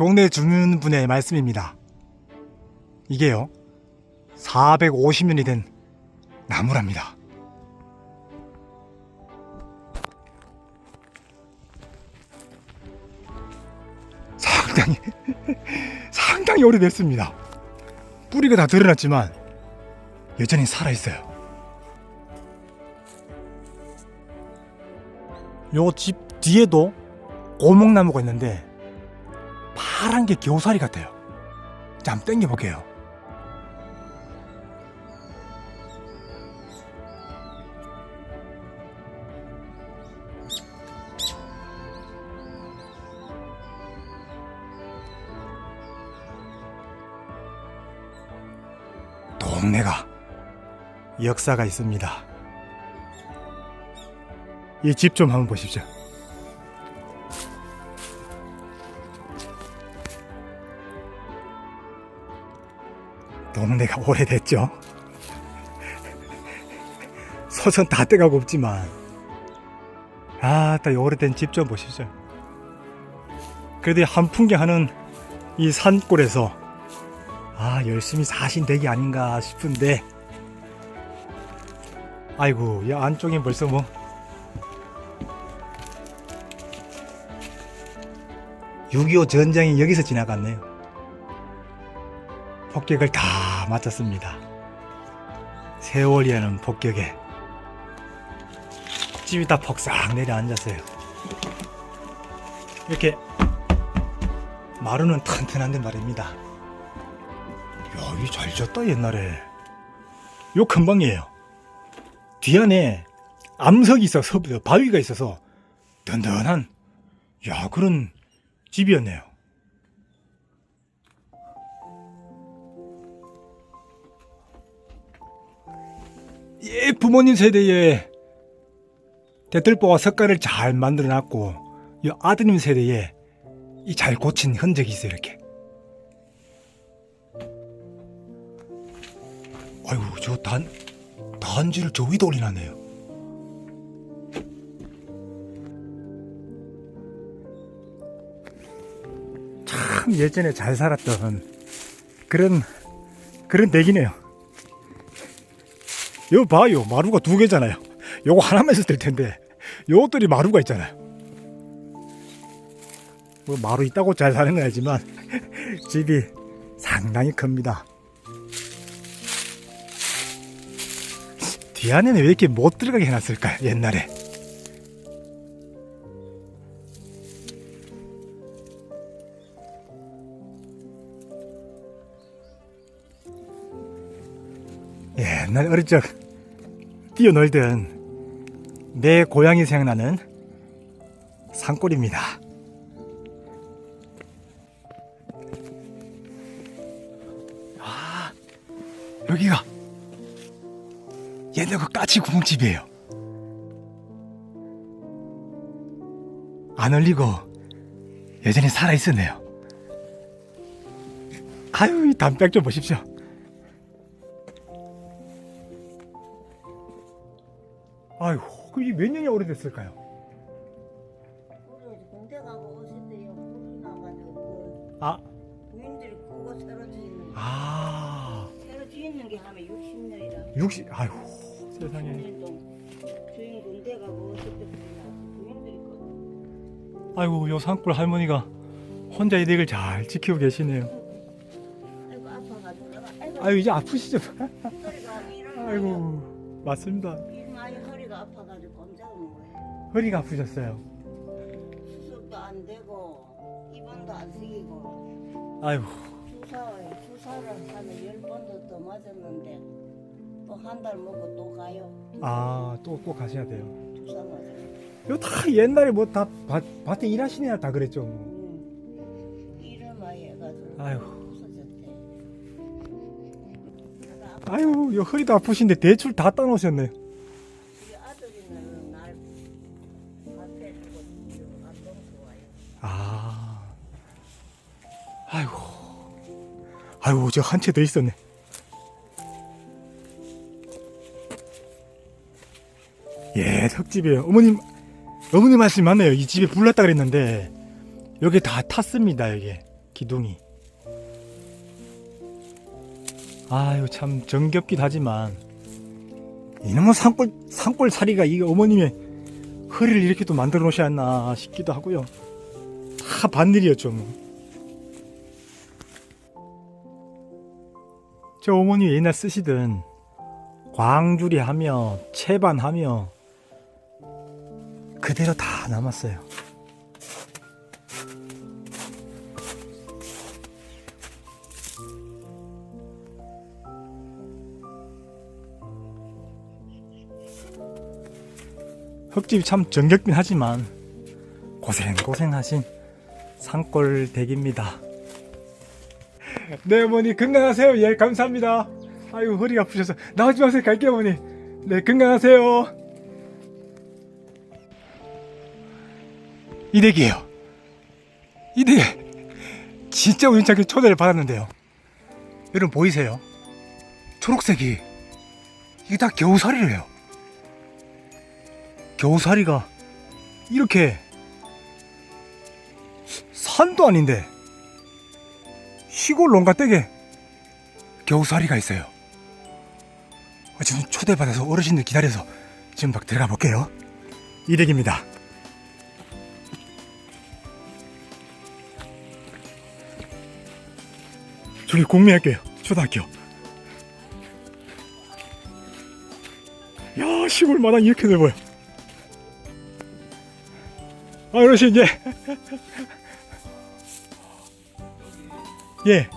동네 주민분의 말씀입니다. 이게요, 450년이 된 나무랍니다. 상당히, 상당히 오래됐습니다. 뿌리가 다 드러났지만, 여전히 살아있어요. 요 집 뒤에도 오목나무가 있는데, 파란 게 겨우살이 같아요. 자, 한번 당겨볼게요. 동네가 역사가 있습니다. 이 집 좀 한번 보십시오. 동네가 오래됐죠. 소선 다 떼가고 없지만 아따 이 오래된 집 좀 보십시오. 그래도 한풍경하는 이 산골에서 아 열심히 사신 댁이 아닌가 싶은데 아이고 이 안쪽에 벌써 뭐 (6.25) 전쟁이 여기서 지나갔네요 폭격을 다 맞췄습니다 세월이라는 폭격에 집이 다 폭삭 내려앉았어요 이렇게 마루는 튼튼한데 말입니다 야, 이잘 졌다 옛날에. 요 근방이에요. 뒤 안에 암석이 있어서 바위가 있어서 든든한 야 그런 집이었네요. 예 부모님 세대에 대들보와 석가를 잘 만들어놨고 이 아드님 세대에 이 잘 고친 흔적이 있어요 이렇게. 아이고 저 단 단지를 저 위도 올리나네요. 참 예전에 잘 살았던 그런 그런 댁이네요. 요 봐요 마루가 두 개잖아요. 요거 하나만 있을 텐데 요것들이 마루가 있잖아요. 뭐 마루 있다고 잘 사는 건 아니지만 집이 상당히 큽니다. 뒤 안에는 왜 이렇게 못 들어가게 해놨을까 옛날에 옛날 어릴 적 뛰어놀던 내 고향이 생각나는 산골입니다 아 여기가 옛날 그 까치 구멍집이에요. 안 얼리고 여전히 살아 있었네요. 아유 이 담백 좀 보십시오. 아유 그게 몇 년이 오래됐을까요? 군대 가고 나가지고 아, 그 부인들이 그거 새로 지는 아, 새로 지는 게 하면 60년이라 60, 아유 세상에. 60년동 주인 군대 가고 오실 때 부인들이 그 아이고 요 산골 할머니가 혼자 이 댁을 잘 지키고 계시네요. 아이고 아파가지고 내가 아이고 아유 이제 아프시죠? 일어나요 아이고 맞습니다. 일 많이 허리가 아프셨어요. 수술도 안 되고 입원도 안 쓰이고 아이고 주사 주사를 하면 열 번도 더 맞았는데 또 한 달 먹고 또 가요 아또 꼭 가셔야 돼요. 주사 맞아요 이거 다 옛날에 뭐 다 밭에 일하시네요 다 그랬죠. 뭐. 응. 일을 많이 해가지고 아이고. 내가 아유, 요 허리도 아프신데 대출 다 따놓으셨네. 우리 아들이는 날 아, 아이고, 아이고 저 한 채 더 있었네. 예, 석집이에요. 어머님, 어머님 말씀 맞네요. 이 집에 불났다 그랬는데 여기 다 탔습니다. 여기 기둥이. 아유 참 정겹기도 하지만 이놈의 산골 산골 살이가 이게 어머님의 허리를 이렇게 또 만들어 놓으셨나 싶기도 하고요. 다 반일이었죠 뭐. 저 어머니 옛날 쓰시던 광주리 하며 채반하며 그대로 다 남았어요. 흙집이 참 정겹긴 하지만 고생 고생하신 산골 댁입니다. 네 어머니 건강하세요. 예 감사합니다. 아이고 허리가 아프셔서 나오지 마세요. 갈게요 어머니. 네 건강하세요. 이 댁이에요. 이댁 진짜 우연찮게 초대를 받았는데요. 여러분 보이세요? 초록색이 이게 다 겨우살이래요. 겨우살이가 이렇게 산도 아닌데 시골 농가 댁에 겨우살이가 있어요. 어, 지금 초대받아서 어르신들 기다려서 지금 막 들어가 볼게요. 이댁입니다. 저기 공매할게요. 초등학교. 야 시골 마당 이렇게 넓어요. 아 어르신 이제 예.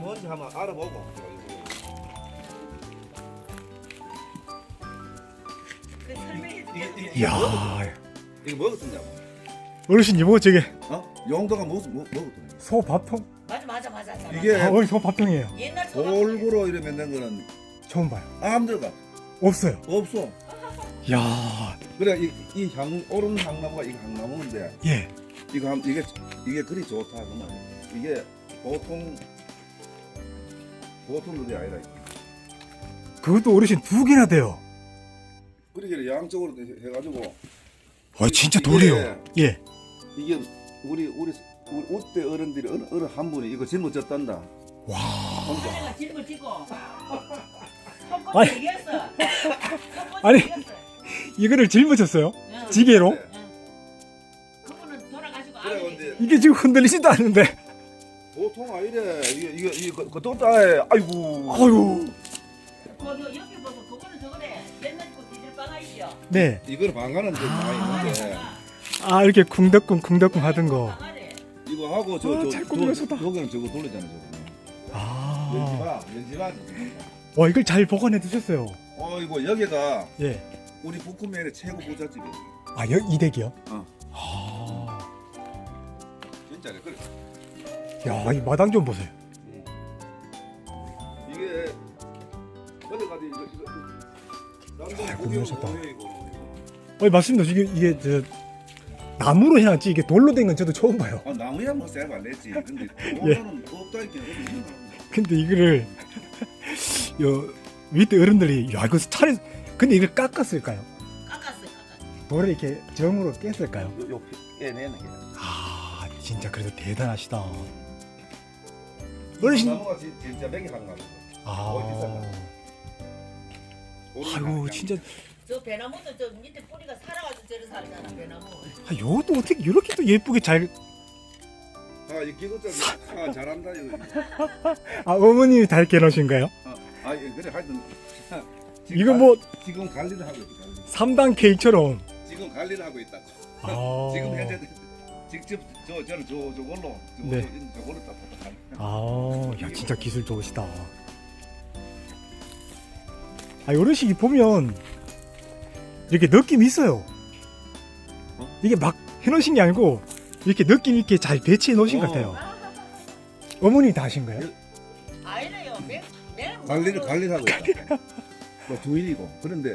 뭔지 한번 알아보고. 이게 이게 이게 야 이거 먹었었냐고. 어르신 이거 저게 어? 용도가 먹었 먹 먹었던. 소 밥통 맞아 맞아 맞아. 맞아. 이게 아 어이 소 밥통이에요. 옛날 소라- 골고루 이래 만든 거는 처음 봐요. 안 들어가. 없어요. 없어. 야 그래 이이향 오른 향나무가 이거 향나무인데 예. 이거 한 이게 이게 그리 좋다 그 말이야. 이게 보통 보통 그게 아니라. 그것도 어르신 두 개나 돼요. 그러게 양쪽으로 해- 해가지고 아 진짜 돌이요. 예. 이게 우리 우리 우리 우때 어른들이 어느, 어느 한 분이 이거 짊어졌단다. 와. 혼자. 내가 질문 찍고. 아니. 아니. 얘기했어. 아니. 얘기했어. 이거를 짊어졌어요. 응. 지게로. 네. 그분은 돌아가시고 그래, 아들이 근데- 이게 지금 흔들리지도 않는데. 보통 아니래. 이게 이게 이게 그- 그것도 따해. 아이고. 아유. 그 옆에 보고 그거는 저거래. 옛날 거 디젤 빵아이죠. 네. 이거는 방가는 좀 많이 있는데 아 이렇게 쿵덕쿵 쿵덕쿵 하던 거. 이거 하고 아, 저저 잘 꾸몄었다. 저거는 저거 돌리잖아 저거. 아. 연지마 연지마. 와 이걸 잘 보관해 두셨어요. 어이고 여기가 예. 우리 북구면의 최고 부잣집이야. 아 여, 이 댁이요? 어. 아. 진짜래. 그래. 야, 이 마당 좀 보세요. 이게 어디 가지 이거 이거. 잘. 오해, 이거, 이거. 어, 맞습니다. 이게 이게 저 나무로 해놨지 이게 돌로 된 건 저도 처음 봐요. 아 나무야 뭐 쎄가 안 냈지. 근데 예. 돈은 없다 이렇게 어디 있나? 근데 이거를 요 밑에 어른들이 야 이거 차례 근데 이걸 깎았을까요? 깎았어 깎았어. 돌을 이렇게 정으로 깼을까요? 요, 요 깨내는 게. 아 진짜 그래도 대단하시다. 어르신 나무가 진- 진짜 맥이 한 나무. 아 아이고 진짜 저 배나무도 저 밑에 뿌리가 살아가지고 저리 살잖아 배나무. 아, 요것도 어떻게 이렇게 또 예쁘게 잘 아, 이 기구들 아, 잘한다 이거. 아, 어머님이 잘 깨놓으신가요? 아, 아 예, 그래 하여튼 지금 이거 관- 뭐 지금 관리를 하고 있다. 관리. 3단 케이크처럼 지금 관리를 하고 있다. 아, 지금 현재 직접 저 저는 저 저걸로 저, 네. 저, 저걸로 딱딱한. 아, 야 진짜 기술 좋으시다. 아, 어르신이 보면 이렇게 느낌이 있어요. 어? 이게 막 해놓으신 게 아니고 이렇게 느낌 있게 잘 배치해 놓으신 것 어. 같아요. 어머니 다 하신 거예요? 관리를 관리를 하고 있다. 뭐 주인이고 그런데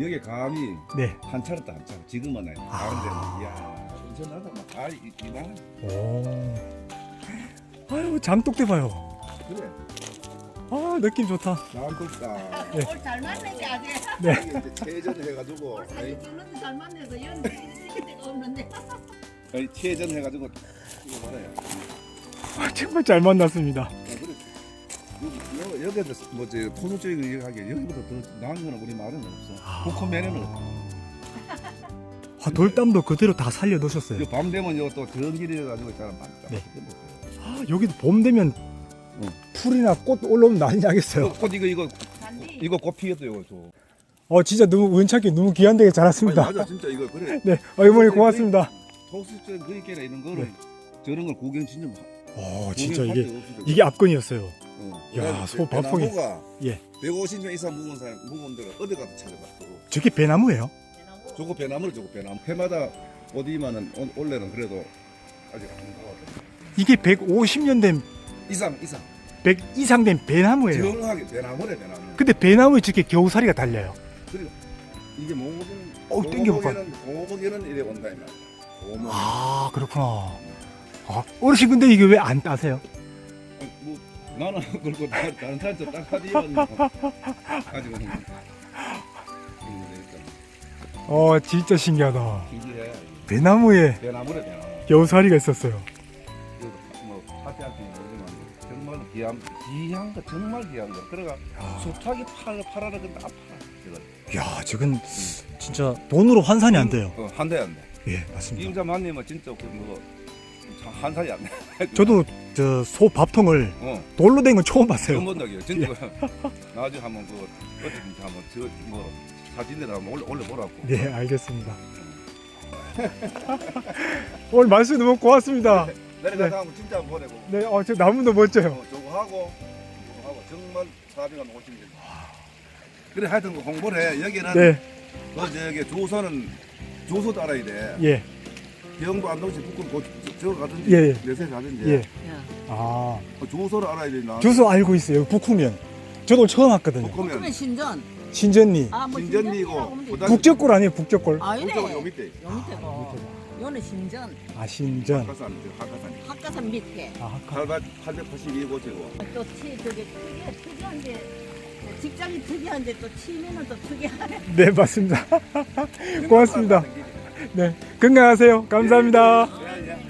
여기 감이 네. 한 차렸다 한 차로 지금은 아니. 아. 다른데 이야 엄청나다 막아 이만 오. 아유, 잠똑대 봐요. 그래. 아 느낌 좋다. 잘 컸다. 네. 올잘 맞네 아직. 네. 이게 이제 체전 해가지고 아니, 찍는데 잘 맞네서 연 찍을 데가 없는데. 아니, 체전 해가지고 이거 말아요. 아, 정말 잘 만났습니다. 아, 그래. 여기, 여기, 여기도 뭐지 토속적인 하게 여기보다 더 나은 거는 우리 말은 없어. 코코면에는 없어. 아, 돌담도 그대로 다 살려 놓으셨어요. 이거 밤 되면 이거 또 전기를 잘 많다. 네. 아, 여기도 봄 되면 응. 풀이나 꽃 올라오면 난리 나겠어요. 이거 꽃 이거 이거. 이거 꽃 피었어요 이거 저. 어 진짜 너무 우연찮게 너무 귀한 데게 아니, 자랐습니다. 맞아 진짜 이거 그래. 네, 어, 이모님 고맙습니다. 토속적인 그리게나 이런 거를 네. 저런 걸 구경 진짜 막- 어, 진짜 이게 이게 압권이었어요. 어. 야, 소 밥통이- 배나무가 예. 150명 이상 묵은 사람 묵은 데가 어디 가서 찾아봤어. 저게 배나무예요? 저거 배나무를 저거 배나무. 해마다 어디만은 올- 올해는 그래도 아직 안 가거든. 이게 150년 된, 이상 이상. 100 이상 된 배나무예요. 정확하게 배나무래 배나무. 근데 배나무에 저게 겨우살이가 달려요. 그리고 이게 몽고는 어우, 땡겨봐. 몽고기는 이래 온다 이 말. 오목. 아, 그렇구나. 아, 어르신 근데 이게 왜 안 따세요? 뭐 나는 그리고 다- 다른 사람도 딱 하지만 아직은 어, 진짜 신기하다. 신기해. 배나무에 배나무래 배나무. 겨우살이가 있었어요. 그뭐 파티한테 모르지만 정말 귀한 귀한 거 정말 귀한 거. 그래가 야, 소탁이 팔 팔아라 근데 안 팔아. 이거. 야 저건 진짜 돈으로 환산이 안 돼요. 어, 한대 안 돼. 예, 맞습니다. 임자 만님은 진짜 그뭐 한 살이 안 돼. 저도 저 소 밥통을 어. 돌로 된 건 처음 봤어요. 처음 본 적이에요. 진짜 나중에 한번 그 어떻게 한번 저뭐 사진에다 한번 올려 올려 보라고. 네, 알겠습니다. 오늘 말씀 너무 고맙습니다. 내려가서 한번 진짜 한번 보내고. 네, 어, 저 나무도 멋져요. 어, 저거 하고 저거 하고 정말 사비가 오시면 돼. 그래 하여튼 그 홍보를 해. 여기는 네, 그 저기 조선은 조서도 알아야 돼. 예, 경도 안동시 북군 고 저거 가든지 예, 예. 내세 가든지 예. 아, 어, 조서를 알아야 된다. 주소 알고 있어요. 북후면. 저도 처음 왔거든요. 북하면 그러면 신전. 신전리. 아, 뭐 신전이고 신전이라고 하면 되지. 그다음에 북적골 아니에요, 북적골? 아, 이래. 북쪽은 요 밑에 밑에고. 요는 신전. 아, 신전. 한가산 한가산 학가산 밑에. 아, 882곳이고 또 치, 저게 특이한, 특이한 게, 직장이 특이한데 또 치면은 또 특이하네. 네, 맞습니다. 고맙습니다. 네, 건강하세요. 감사합니다. 예, 예.